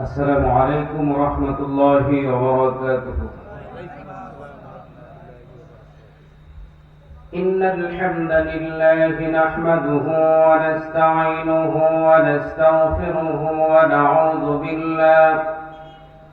السلام عليكم ورحمة الله وبركاته. إن الحمد لله نحمده ونستعينه ونستغفره ونعوذ بالله.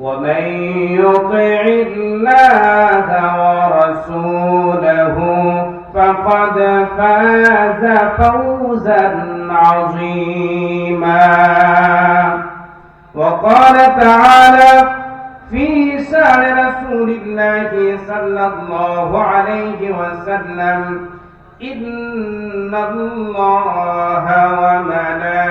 ومن يطع الله ورسوله فقد فاز فوزا عظيما. وقال تعالى في شأن رسول الله صلى الله عليه وسلم إن الله وملائكته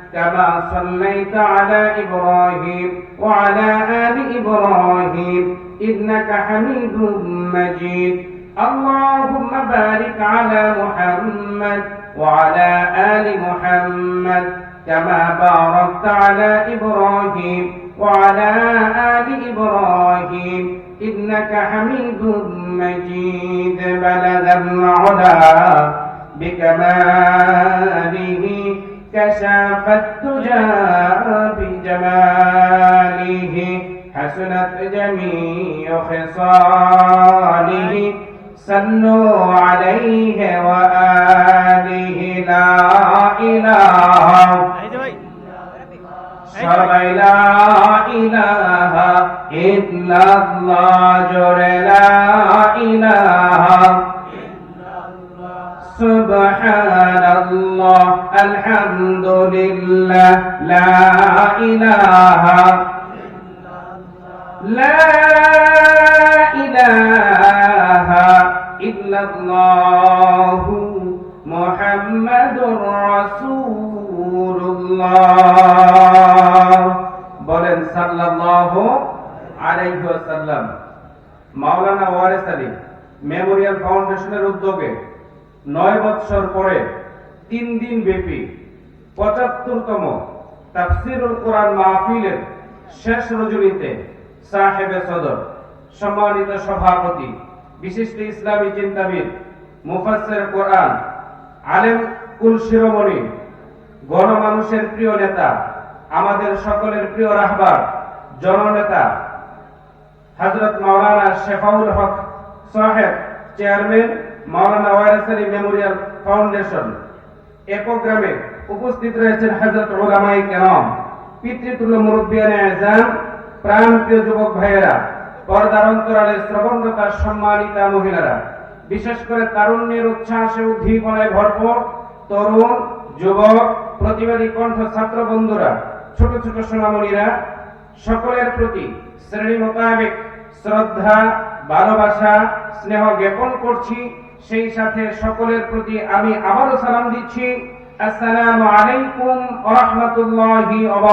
كما صليت على إبراهيم وعلى آل إبراهيم إنك حميد مجيد. اللهم بارك على محمد وعلى آل محمد كما باركت على إبراهيم وعلى آل إبراهيم إنك حميد مجيد. بلغ العلا بكماله كشف الدجى بجماله حسنت جميع خصاله صلوا عليه وآله لا إله সবাই লা ইলাহা ইল্লাল্লাহ জোরে লা ইলাহা সুবহানাল্লাহ আলহামদুলিল্লাহ লা ইলাহা লা ইলাহা ইল্লাল্লাহ মুহাম্মাদুর রাসূলুল্লাহ বলেন, সাল্লাল্লাহু আলাইহি ওয়াসাল্লাম। মাওলানা ওয়ারিস আলী মেমোরিয়াল ফাউন্ডেশনের উদ্যোগে নয় বৎসর পরে তিন দিন ব্যাপী পঁচাত্তরতম তাফসিরুল কোরআন মাহফিলের শেষ রজনীতে সাহেবে সদর, সম্মানিত সভাপতি, বিশিষ্ট ইসলামী চিন্তাবিদ, মুফাসসির কোরআন, আলেম কুল শিরোমণি, গণমানুষের প্রিয় নেতা, আমাদের সকলের প্রিয় রাহবার, জননেতা, হযরত মাওলানা শেফাউল হক সাহেব, চেয়ারম্যান মাওলানা ওয়ারেস আলী মেমোরিয়াল ফাউন্ডেশন, এ প্রোগ্রামে উপস্থিত রয়েছেন হযরত উলামায়ে কেরাম, পিতৃতুল্য মুরব্বিয়ানে আযম প্রাণ যুবক ভাইয়েরা, পর্দার অন্তরালে শ্রবণতা সম্মানিতা মহিলারা, বিশেষ করে তারুণ্যের উচ্ছ্বাসে উদ্দীপনায় ভরপুর তরুণ, যুবক, প্রতিবাদী কণ্ঠ ছাত্র বন্ধুরা, ছোট ছোট সোনামণিরা, সকলের প্রতি শ্রেণি মোতাবেক শ্রদ্ধা, ভালোবাসা, স্নেহ জ্ঞাপন করছি। সেই সাথে সকলের প্রতি আমি আবারও সালাম দিচ্ছি। আসসালামু আলাইকুম রাহমাতুল্লাহি ওয়া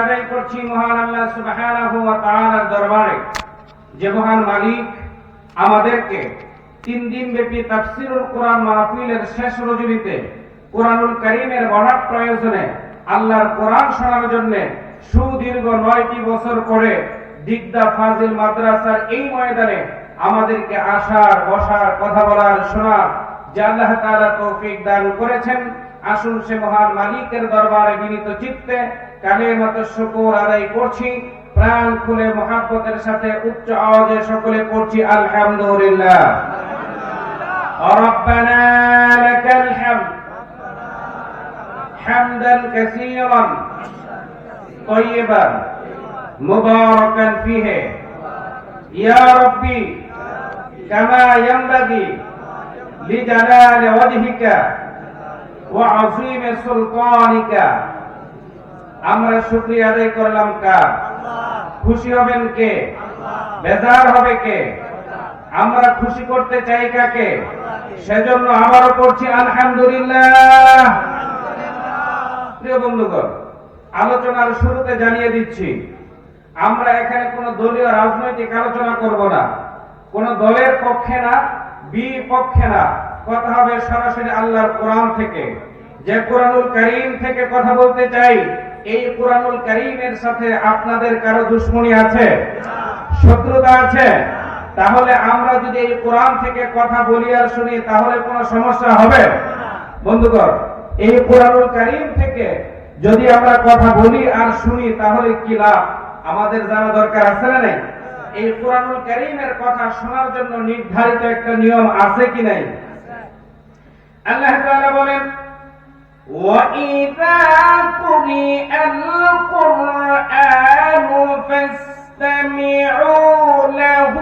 আদায় করছি মহান আল্লাহ সুবহানাহু ওয়া তাআলার দরবারে। যে মহান মালিক আমাদেরকে তিন দিন ব্যাপী তাফসিরুল কোরআন মাহফিলের শেষ রজনীতে কোরআনুল কারীমের প্রয়োজনে আল্লাহর কোরআন শোনার জন্য সুদীর্ঘ নয়টি বছর পরে দিগদা ফাজিল মাদ্রাসার এই ময়দানে আমাদেরকে আসার বসার কথা বলার শোনার যে আল্লাহ তাআলা তৌফিক দান করেছেন আসুন সে মহান মালিকের দরবারে বিনীত চিত্তে কালেমাত শুকর আদায় করছি প্রাণ খুলে মহাব্বতের সাথে উচ্চ আওয়াজে সকলে পড়ছি আলহামদুলিল্লাহ ربنا لك الحمد حمدا كثيرا طيبا مباركا فيه يا ربي كما ينبغي لجلال وجهك وعظيم سلطانك আমরা শুক্রিয়া আদায় করলাম কার খুশি হবেন কে বেজার হবে কে আমরা খুশি করতে চাই কাকে সেজন্য আবারও করছি আলহামদুলিল্লাহ প্রিয় বন্ধুগণ আলোচনার শুরুতে জানিয়ে দিচ্ছি আমরা এখানে কোনো দলীয় রাজনৈতিক আলোচনা করব না। কোন দলের পক্ষে না, বিপক্ষে না। কথা হবে সরাসরি আল্লাহর কোরআন থেকে। যে কোরআনুল করিম থেকে কথা বলতে চাই, এই কোরআনুল করিমের সাথে আপনাদের কারও দুশ্মনী আছে? শত্রুতা আছে? তাহলে আমরা যদি এই কোরআন থেকে কথা বলি আর শুনি, তাহলে কোনো সমস্যা হবে? বন্ধুগণ, এই কোরআনুল করিম থেকে যদি আমরা কথা বলি আর শুনি, তাহলে কি লাভ? আমাদের জানা দরকার আছে না নাই এই কোরআনুল করিমের কথা শোনার জন্য নির্ধারিত একটা নিয়ম আছে কি নাই আল্লাহ তাআলা বলেন وَإِذَا قُرِئَ الْقُرْآنُ فَاسْتَمِعُوا لَهُ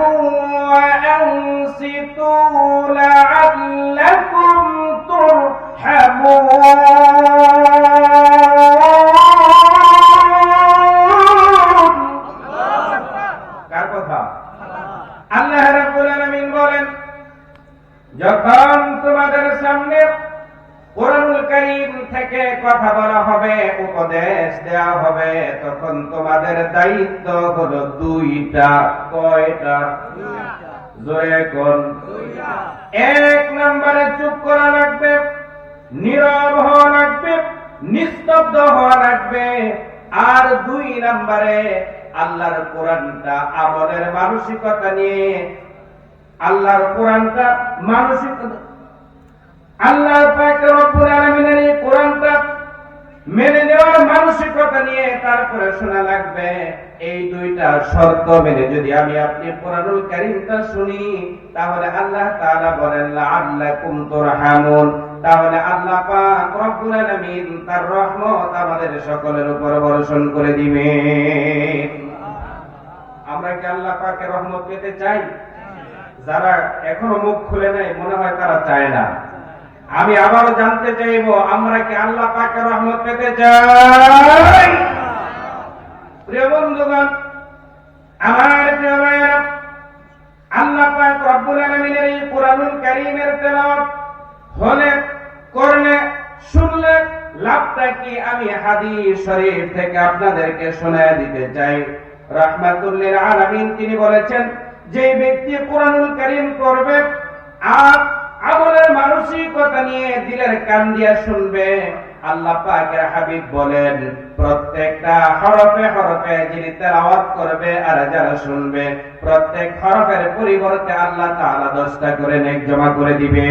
وَأَنصِتُوا لَعَلَّكُمْ تُرْحَمُونَ থেকে কথা বলা হবে, উপদেশ দেওয়া হবে। তখন তোমাদের দায়িত্ব হলো দুইটা, কয়টা? জোরে কোন? এক নম্বরে চুপ করা লাগবে, নীরব হওয়া লাগবে, নিস্তব্ধ হওয়া লাগবে। আর দুই নম্বরে আল্লাহর কোরআনটা আমলের মানসিকতা নিয়ে, আল্লাহর কোরআনটা মানসিক আল্লাহ পাক রব্বুল মেনে নেওয়ার মানসিকতা নিয়ে তারপরে শোনা লাগবে। এই দুইটা শর্ত মেনে যদি আমি আপনি কোরআনুল কারীমটা শুনি, তাহলে আল্লাহ তাআলা বলেন, লাআল্লাকুম তুরহামুন। তাহলে আল্লাহ পাক রব্বুল আলামিন তার রহমত আমাদের সকলের উপর বর্ষণ করে দিবে। আমরা কি আল্লাহ পাকের রহমত পেতে চাই? যারা এখনও মুখ খুলে নাই, মনে হয় তারা চায় না। আমি আবারও জানতে চাইব, আমরা কি আল্লাহ পাকের রহমত পেতে চাই? প্রিয় বন্ধুগণ, আমার প্রিয় ভাইয়েরা, আল্লাহ পাক রব্বুল আলামিনের এই কোরআনুল কারীমের তেলাওয়াত হলে, করলে, শুনলে লাভটা কি আমি হাদিস শরীফ থেকে আপনাদেরকে শোনায় দিতে চাই। রাহমাতুল্লিল আলামিন, তিনি বলেছেন যে ব্যক্তি কোরআনুল কারীম করবে আর আমলের মানসিকতা নিয়ে দিলের কান দিয়া শুনবে। আল্লাহ পাকের হাবিব বলেন, প্রত্যেকটা হরফে হরফে যিনি তেলাওয়াত করবে আর যারা শুনবে, প্রত্যেক হরফের পরিবর্তে আল্লাহ তাআলা দশটা করে নেক জমা করে দিবে।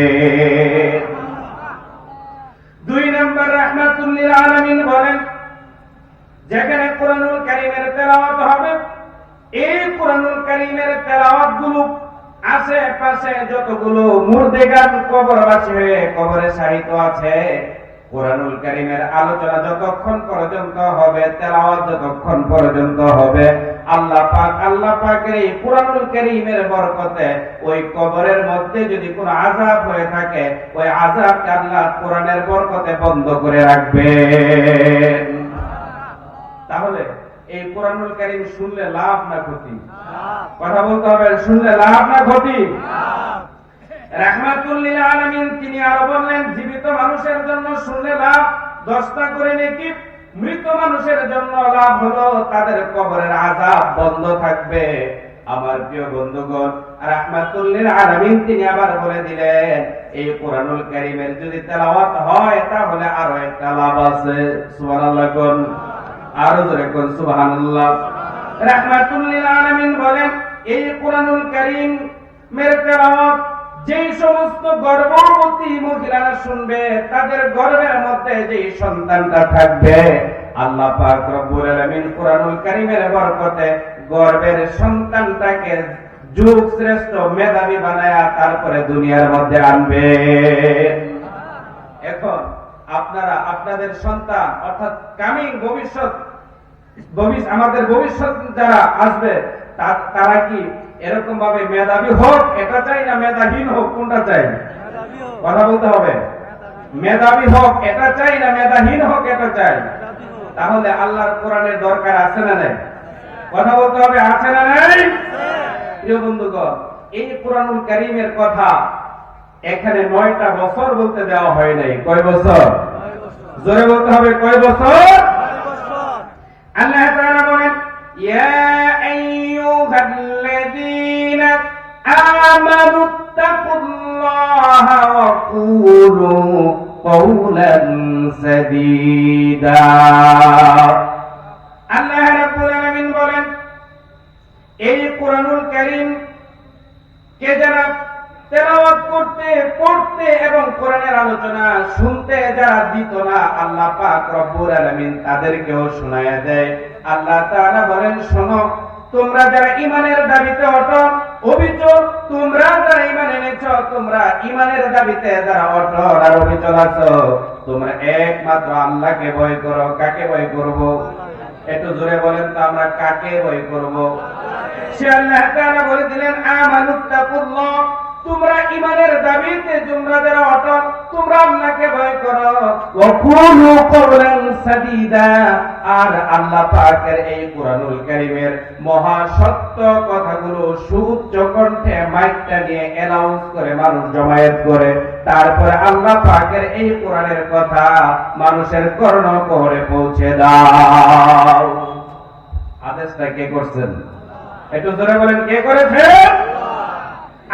দুই নম্বর রাহমাতুল্লিল আলামিন বলেন, যেখানে কোরআনুল কারীমের তেলাওয়াত হবে, এই কোরআনুল কারীমের তেলাওয়াতগুলো আশেপাশে যতগুলো মুর্দেগান কবরবাসী হয়ে কবরে আছে, কোরআনুল কারীমের আলোচনা যতক্ষণ পর্যন্ত হবে, তেলাওয়াত যতক্ষণ পর্যন্ত হবে, আল্লাহ পাক, আল্লাহ পাকের এই কোরআনুল কারীমের বরকতে ওই কবরের মধ্যে যদি কোনো আযাব হয়ে থাকে, ওই আযাবকে আল্লাহ কোরআনের বরকতে বন্ধ করে রাখবেন। তাহলে এই কোরআনুল কারীম শুনলে লাভ না ক্ষতি? কথা বলতে হবে শুনলে লাভ না ক্ষতি? রাহমাতুল্লিল আলামিন তিনি আরও বললেন জীবিত মানুষের জন্য শুনলে লাভ দশটা করে নাকি মৃত মানুষের জন্য লাভ হলো তাদের কবরের আযাব বন্ধ থাকবে। আমার প্রিয় বন্ধুগণ রাহমাতুল্লিল আলামিন তিনি আবার বলে দিলেন এই কোরআনুল কারীমের যদি তেলাওয়াত হয় তাহলে আরও একটা লাভ আছে। সুবহানাল্লাহ আরও জোরে কোন সুবহানাল্লাহ। রাহমাতুল্লিল আলামিন বলেন, এই কোরআনুল কারীম মের যেই সমস্ত গর্ভবতী মহিলারা শুনবে, তাদের গর্ভের মধ্যে যে সন্তানটা থাকবে, আল্লাহ পাক রব্বুল আলামিন কোরআনুল কারীমের বরকতে গর্ভের সন্তানটাকে যুগ শ্রেষ্ঠ মেধাবী বানায়া তারপরে দুনিয়ার মধ্যে আনবে। এখন আপনারা, আপনাদের সন্তান, অর্থাৎ কামিং ভবিষ্যৎ আমাদের ভবিষ্যৎ যারা আসবে তারা কি এরকম ভাবে মেধাবী হোক এটা চাই না মেধাহীন হোক কোনটা চাই? কথা বলতে হবে। মেধাবী হোক এটা চাই না মেধাহীন হোক এটা চাই? তাহলে আল্লাহর কোরআনের দরকার আছে না নাই? কথা বলতে হবে আছে না নাই? প্রিয় বন্ধুগণ এই কোরআনুল কারীমের কথা এখানে নয়টা বছর বলতে দেওয়া হয় নাই। কয় বছর? জোরে বলতে হবে কয় বছর? আল্লাহ তাআলা বলেন, ইয়া আইয়ুহাল্লাযীনা আমানু তাকুল্লাহা ওয়া কুলু কওলান সাদীদা। আল্লাহ রাব্বুল আলামিন বলেন, এই কোরআনুল কারীম কে যারা তেলাওয়াত করতে, পড়তে এবং কোরআনের আলোচনা শুনতে যারা দিত না, আল্লাহ পাক রব্বুল তাদেরকেও দেয়। আল্লাহ বলেন, শোনো, তোমরা যারা ইমানের দাবিতে অটল তোমরা যারা তোমরা ইমানের দাবিতে যারা অটল আর আছো, তোমরা একমাত্র আল্লাহকে ভয় করো। কাকে ভয় করব? একটু জোরে বলেন তো আমরা কাকে ভয় করব? সে আল্লাহ বলে দিলেন, আমানুত্তাকুল্লাহ। তোমরা ইমানের দাবিতে তোমরা যারা অটল তোমরা আল্লাহকে ভয় করো। ওয়া কুলু কওলান সাদীদা। আর আল্লাহ পাকের এই কোরআনুল কারীমের মহা সত্য কথাগুলো সুউচ্চ কণ্ঠে মাইকটা নিয়ে অ্যানাউন্স করে মানুষ জমায়েত করে। তারপরে আল্লাহ পাকের এই কোরআনের কথা মানুষের কর্ণ কোহরে পৌঁছে দাও। আদেশটা কে করছেন? একটু জোরে বলেন, কে করেছেন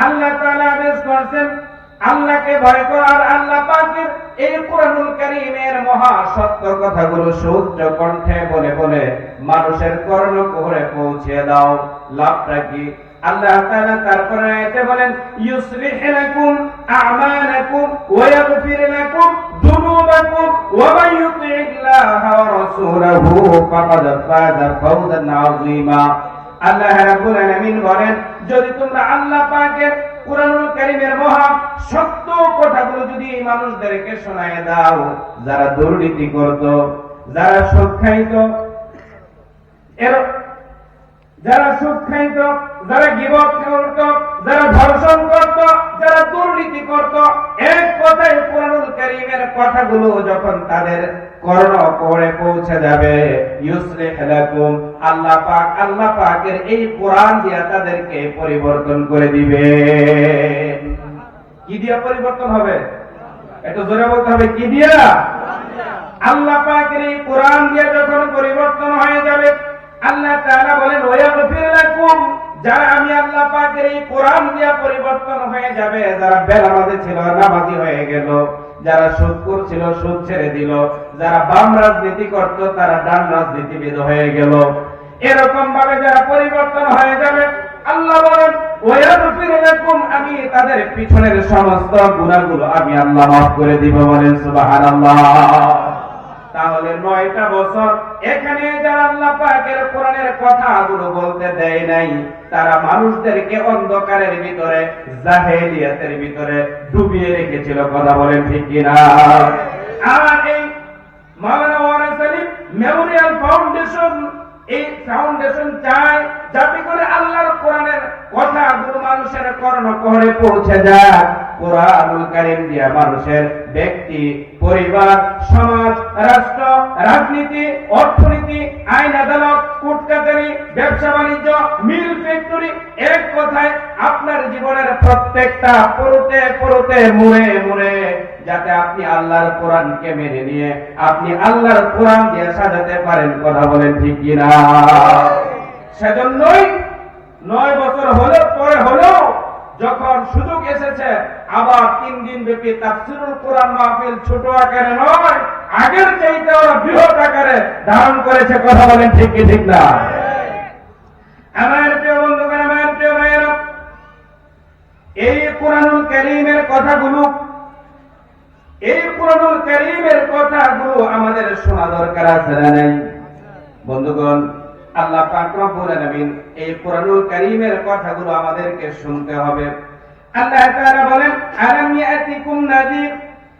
আল্লাহ আদেশ করছেন, আল্লাহকে ভয় কর আর আল্লাহ পাকের এই কোরআনুল কারীমের মহা সত্য কথাগুলো সূত্র কণ্ঠে বলে বলে মানুষের কর্ণ কোহরে পৌঁছে দাও। লাভটা কি? আল্লাহ তাআলা তারপরে আয়াতে বলেন লাকুম আ'মালাকুম ওয়া ইয়াগফির লাকুম ওয়া মান ওয়া রাসূলাহু ফাকাদ ফাওজান 'আযীমা। আল্লাহ রাব্বুল আলামিন বলেন যদি তোমরা আল্লাহ পাকের কোরআনুল কারীমের মহা সত্য কথাগুলো যদি এই মানুষদেরকে শোনায় দাও, যারা দুর্নীতি করত, যারা সব খাইত, এর যারা সুদ খাইত যারা গিবত করত যারা ধর্ষণ করত যারা দুর্নীতি করত এক কথায় কোরআনুল কারীমের কথাগুলো যখন তাদের কর্ণ করে পৌঁছে যাবে ইউসলিহ লাকুম আল্লাহ পাক আল্লাহ পাকের এই কোরআন দিয়া তাদেরকে পরিবর্তন করে দিবে। কি দিয়া পরিবর্তন হবে? একটু জোরে বলতে হবে কি দিয়া? আল্লাহ পাকের এই কোরআন দিয়া যখন পরিবর্তন হয়ে যাবে আল্লাহ তাআলা বলেন, ওয়াগফির লাকুম। যারা আমি আল্লাহ পাকের এই কোরআন দিয়ে পরিবর্তন হয়ে যাবে, যারা বেনামাজি ছিল, নামাজি হয়ে গেল, যারা সুদ করছিল সুদ ছেড়ে দিল, যারা বাম রাজনীতি করত, তারা ডান রাজনীতিবিদ হয়ে গেল। এরকম ভাবে যারা পরিবর্তন হয়ে যাবে, আল্লাহ বলেন, ওয়াগফির লাকুম। আমি তাদের পিছনের সমস্ত গুনাহগুলো আমি আল্লাহ মাফ করে দিব বলেন, সুবহানাল্লাহ। তাহলে নয়টা বছর এখানে যারা আল্লাহ পাকের কোরআনের কথাগুলো বলতে দেয় নাই তারা মানুষদেরকে অন্ধকারের ভিতরে জাহেলিয়াতের ভিতরে ডুবিয়ে রেখেছিল। কথা বলেন ঠিক কিনা? আর এই মাওলানা ওয়ারিস আলী মেমোরিয়াল ফাউন্ডেশন এই ফাউন্ডেশন চায় যাতে করে আল্লাহর কোরআনের কথাগুলো মানুষের কর্ণকহরে পৌঁছে যায়। কোরআনুল কারীম দিয়া মানুষের ব্যক্তি, পরিবার, সমাজ, রাষ্ট্র, রাজনীতি, অর্থনীতি, আইন আদালত কোর্ট কাছারি ব্যবসা বাণিজ্য, মিল ফ্যাক্টরি এক কথায় আপনার জীবনের প্রত্যেকটা পড়তে পড়তে মুড়ে মুড়ে যাতে আপনি আল্লাহর কোরআনকে মেনে নিয়ে আপনি আল্লাহর কোরআন দিয়ে সাজাতে পারেন, কথা বলেন ঠিক কিনা? সেজন্যই নয় বছর হলে পরে হলেও যখন সুযোগ এসেছে, আবার তিন দিন ব্যাপী তাফসিরুল কোরআন মাহফিল ছোট আকারে নয়, আগের চাইতে ওরা বৃহৎ আকারে ধারণ করেছে, কথা বলেন ঠিক কি, ঠিক না? আমার প্রিয় বন্ধুগণ, আমার প্রিয় ভাইয়েরা, এই কোরআনুল করিমের কথাগুলো এই কোরআনুল করিমের কথাগুলো আমাদের শোনা দরকার আছে না নাই? বন্ধুগণ, আল্লাহ পাক রব্বুল আলামিন এই কোরআনুল কারীমের কথাগুলো আমাদেরকে শুনতে হবে। আল্লাহ তাআলা বলেন, আলাম ইয়াতিকুম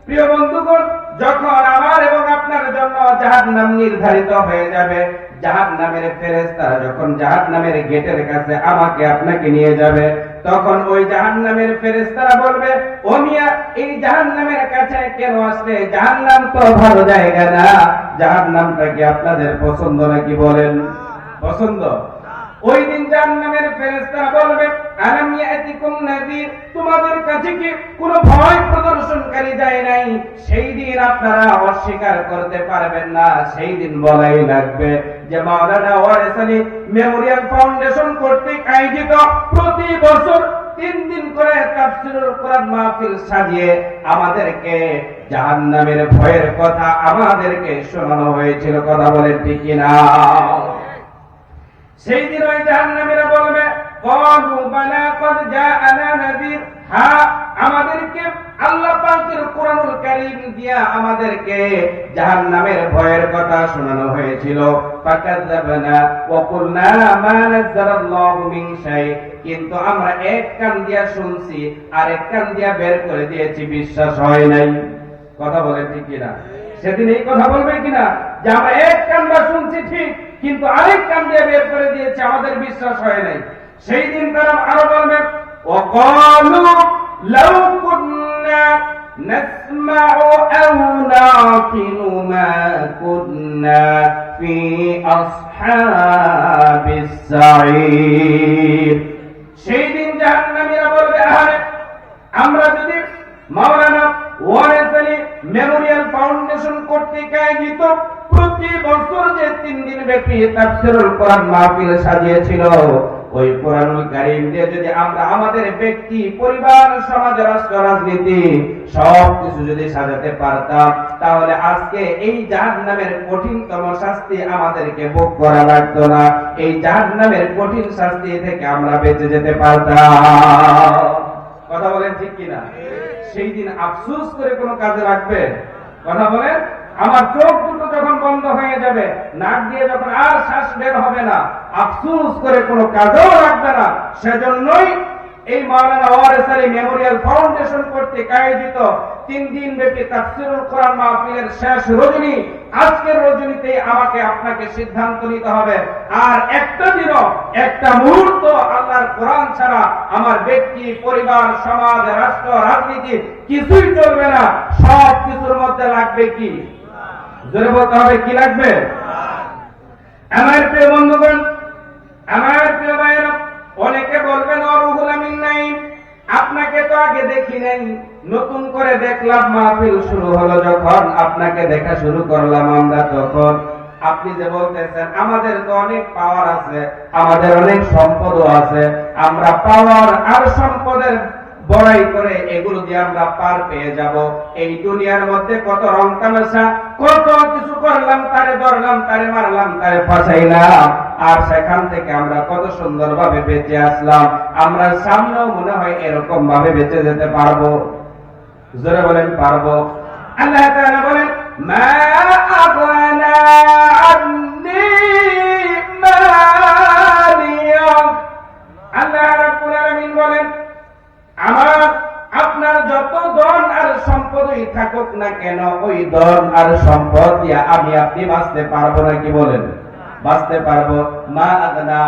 প্রিয় বন্ধুগণ, যখন আমার এবং আপনার জন্য জাহান্নাম নির্ধারিত হয়ে যাবে, জাহান্নামের ফেরেশতারা যখন জাহান্নামের গেটের কাছে আমাকে আপনাকে নিয়ে যাবে তখন ওই জাহান্নামের ফেরেস্তারা বলবে, ও মিয়া, এই জাহান্নামের কাছে কেন আসলে? জাহান্নাম তো ভালো জায়গা না। জাহান্নামটা কি আপনাদের পছন্দ নাকি বলেন? পছন্দ? ওই দিন জাহান্নামের ফেরেস্তারা বলবে, আলাম ইয়াতিকুম নাযীর তোমাদের কাছে কি কোনো ভয় দিন আপনারা অস্বীকার করতে পারবেন না। সেই দিন বলাই লাগবে যে মাওলানা ওয়ারিস আলী মেমোরিয়াল ফাউন্ডেশন কর্তৃক আয়োজিত প্রতি বছর তিন দিন করে তাফসিরুল কোরআন মাহফিল সাজিয়ে আমাদেরকে জাহান্নামের ভয়ের কথা আমাদেরকে শোনানো হয়েছিল। কথা বলেন ঠিক কিনা? সেই দিন ওই জাহান্নামীরা বলবে আমাদেরকে আল্লাহ পাকের কোরআনুল কারীম দিয়া আমাদেরকে জাহান্নামের ভয়ের কথা শোনানো হয়েছিল। ফাকাযাবনা ওয়া কুলনা মা নাযালাল্লাহু মিন শাই। কিন্তু আমরা এক কান দিয়া শুনছি আর এক কান দিয়া বের করে দিয়েছি, বিশ্বাস হয় নাই। কথা বলে ঠিক কিনা? সেদিন এই কথা বলবে কিনা? যে আমরা এক কান্দা শুনছি ঠিক, কিন্তু আরেক কান দিয়ে বের করে দিয়েছে, আমাদের বিশ্বাস হয় নাই। সেই দিন তারা আরো বলবে وقالوا لو كنا نسمع أو نعقل ما كنا في أصحاب السعير সেই দিন জাহান্নামীরা বলবে আরে আমরা যদি মাওলানা ওয়ারেস আলী মেমোরিয়াল ফাউন্ডেশন কর্তৃক আয়োজিত প্রতি বছর যে তিন দিন ব্যাপী তাফসিরুল কোরআন মাহফিল সাজিয়েছিল ওই কোরআনুল কারীম দিয়ে যদি আমরা আমাদের ব্যক্তি পরিবার সমাজ রাষ্ট্র রাজনীতি সব কিছু যদি সাজাতে পারতাম তাহলে আজকে এই জাহান্নামের কঠিনতম শাস্তি আমাদেরকে ভোগ করা লাগতো না। এই জাহান্নামের কঠিন শাস্তি থেকে আমরা বেঁচে যেতে পারতাম। কথা বলেন ঠিক কিনা? সেই দিন আফসোস করে কোনো কাজে লাগবে? কথা বলেন? আমার চোখ বন্ধ হয়ে যাবে। নাক দিয়ে যখন আর শ্বাস বের হবে না, আফসোস করে কোনো কাজেও লাগবে না। সেজন্যই এই মাওলানা ওয়ারেস মেমোরিয়াল ফাউন্ডেশন কর্তৃক আয়োজিত তিন দিন ব্যাপী তাফসিরুল কোরআন মাহফিলের শেষ রজনী, আজকের রজনীতে আমাকে আপনাকে সিদ্ধান্ত নিতে হবে। আর একটা দিনও, একটা মুহূর্ত আল্লাহর কোরআন ছাড়া আমার ব্যক্তি, পরিবার, সমাজ, রাষ্ট্র, রাজনীতি কিছুই চলবে না। সব কিছুর মধ্যে লাগবে কি? জোরে বলতে হবে, কি লাগবে? আমার বন্ধুগণ, আমার ভাইয়েরা, অনেকে বলবেন, অরুহুল আমিন নাই। আপনাকে তো আগে দেখি নাই। নতুন করে দেখলাম, মাহফিল শুরু হলো যখন। আপনাকে দেখা শুরু করলাম আমরা তখন। আপনি যে বলতেছেন, আমাদের তো অনেক পাওয়ার আছে, আমাদের অনেক সম্পদও আছে। আমরা পাওয়ার আর সম্পদের বড়াই করে এগুলো দিয়ে আমরা পার পেয়ে যাব। এই দুনিয়ার মধ্যে কত রং তামাশা, কত কিছু করলাম, তারে ধরলাম, তারে মারলাম, তারে ফাঁসাইলাম। আর সেখান থেকে আমরা কত সুন্দর ভাবে বেঁচে আসলাম। আমরা সামনেও মনে হয় এরকম ভাবে বেঁচে যেতে পারব। জোরে বলেন, পারব। আল্লাহ বলেন, মা আগনা আন্নি মালিয়া আল্লাহ রাব্বুল আলামিন বলেন আমার আপনার যত ধন আর সম্পদই থাকুক না কেন, ওই ধন আর সম্পদ আমি আপনি বাঁচতে পারব বলেন? বাঁচতে পারব। মা আদনা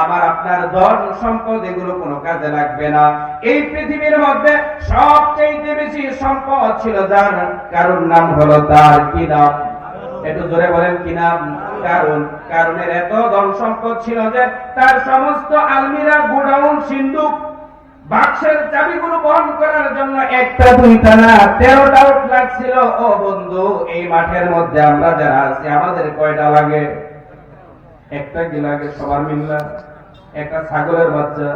আমার আপনার ধন সম্পদ এগুলো কোনো কাজে লাগবে না। এই পৃথিবীর মধ্যে সবচেয়ে বেশি সম্পদ ছিল যার কারণ নাম হলো তার কি নাম? একটু জোরে বলেন কি নাম? কারণ কারণের এত ধন সম্পদ ছিল যে তার সমস্ত আলমিরা, গোডাউন, সিন্ধুক বাক্সের চাবিগুলো বহন করার জন্য একটা, দুইটা না, তেরোটা উট লাগছিল। ও বন্ধু, এই মাঠের মধ্যে আমরা যারা আছি, আমাদের কয়টা লাগে? একটা কি লাগে সবার মিল্লা? একটা ছাগলের বাচ্চা।